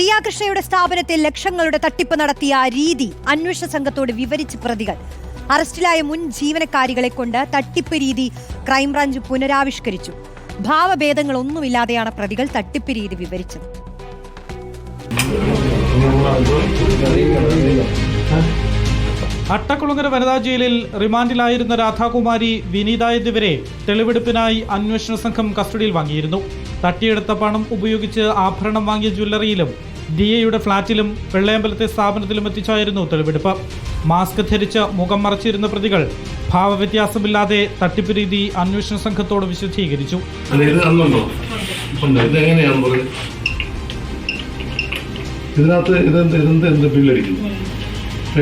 ദിയ കൃഷ്ണയുടെ സ്ഥാപനത്തിൽ ലക്ഷങ്ങളുടെ തട്ടിപ്പ് നടത്തിയ രീതി അന്വേഷണ സംഘത്തോട് വിവരിച്ച് പ്രതികൾ. അറസ്റ്റിലായ മുൻ ജീവനക്കാരികളെ കൊണ്ട് തട്ടിപ്പ് രീതി ക്രൈംബ്രാഞ്ച് പുനരാവിഷ്കരിച്ചു. ഭാവഭേദങ്ങളൊന്നുമില്ലാതെയാണ് പ്രതികൾ തട്ടിപ്പ് രീതി വിവരിച്ചത്. അട്ടക്കുളങ്ങര വനിതാ ജയിലിൽ റിമാൻഡിലായിരുന്ന രാധാകുമാരി വിനീത എന്നിവരെ തെളിവെടുപ്പിനായി അന്വേഷണ സംഘം കസ്റ്റഡിയിൽ വാങ്ങിയിരുന്നു. തട്ടിയെടുത്ത പണം ഉപയോഗിച്ച് ആഭരണം വാങ്ങിയ ജ്വല്ലറിയിലും ഡി എയുടെ ഫ്ളാറ്റിലും വെള്ളയമ്പലത്തെ സ്ഥാപനത്തിലും എത്തിച്ചായിരുന്നു തെളിവെടുപ്പ്. മാസ്ക് ധരിച്ച് മുഖം മറച്ചിരുന്ന പ്രതികൾ ഭാവവ്യത്യാസമില്ലാതെ തട്ടിപ്പ് രീതി അന്വേഷണ സംഘത്തോട് വിശദീകരിച്ചു. ഇതിനകത്ത് ഇതെന്ത് ഇതെന്ത് എന്ത് ബില്ലടിക്കും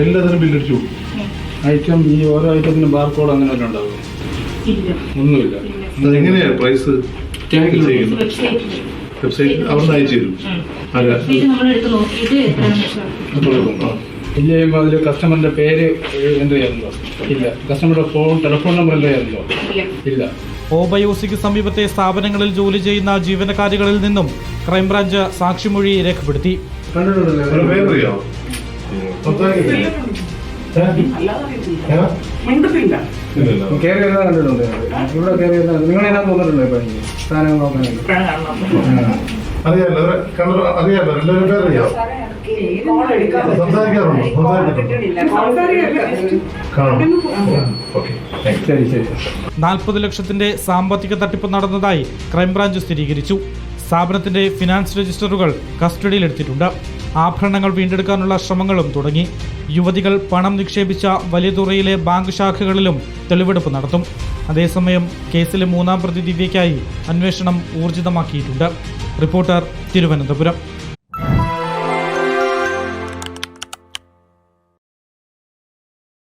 എല്ലാത്തിനും ബില്ലടിച്ചു. ഐറ്റം ഈ ഓരോ ഐറ്റത്തിനും ബാർകോഡ് അങ്ങനെ ഒന്നും ഉണ്ടാവും ഒന്നുമില്ല. എങ്ങനെയാണ് പ്രൈസ്. വെബ്സൈറ്റ് അവിടെ അയച്ചു തരും. ഇല്ല ചെയ്യുമ്പോൾ അതിൽ കസ്റ്റമറിന്റെ പേര് എന്റർ ചെയ്യുന്നുണ്ടോ ഇല്ല. കസ്റ്റമറുടെ ഫോൺ ടെലിഫോൺ നമ്പർ എന്റർ ചെയ്യുന്നുണ്ടോ ഇല്ല. ഇല്ല. ഓബയോസിക്ക് സമീപത്തെ സ്ഥാപനങ്ങളിൽ ജോലി ചെയ്യുന്ന ജീവനക്കാരികളിൽ നിന്നും ക്രൈംബ്രാഞ്ച് സാക്ഷിമൊഴി രേഖപ്പെടുത്തി. കണ്ടിട്ടുണ്ടല്ലോ? കയറി വരുന്നത് കണ്ടിട്ടുണ്ട്. ഇവിടെ കയറി വരുന്നത് നിങ്ങൾ ഇതിനകത്ത് വന്നിട്ടുണ്ടോ ഇപ്പൊ എനിക്ക്? സാധനങ്ങൾ നോക്കാനായിട്ട് അവരെ കണ്ടോ? അറിയാലോ എല്ലാവരും പേരറിയാമോ സംസാരിക്കാറുണ്ടോ? ശരി. നാൽപ്പത് ലക്ഷത്തിന്റെ സാമ്പത്തിക തട്ടിപ്പ് നടന്നതായി ക്രൈംബ്രാഞ്ച് സ്ഥിരീകരിച്ചു. സ്ഥാപനത്തിന്റെ ഫിനാൻസ് രജിസ്റ്ററുകൾ കസ്റ്റഡിയിലെടുത്തിട്ടുണ്ട്. ആഭരണങ്ങൾ വീണ്ടെടുക്കാനുള്ള ശ്രമങ്ങളും തുടങ്ങി. യുവതികൾ പണം നിക്ഷേപിച്ച വലിയ തുറയിലെ ബാങ്ക് ശാഖകളിലും തെളിവെടുപ്പ് നടത്തും. അതേസമയം കേസിലെ മൂന്നാം പ്രതി ദിവ്യയ്ക്കായി അന്വേഷണം ഊർജിതമാക്കിയിട്ടുണ്ട്. റിപ്പോർട്ടർ തിരുവനന്തപുരം.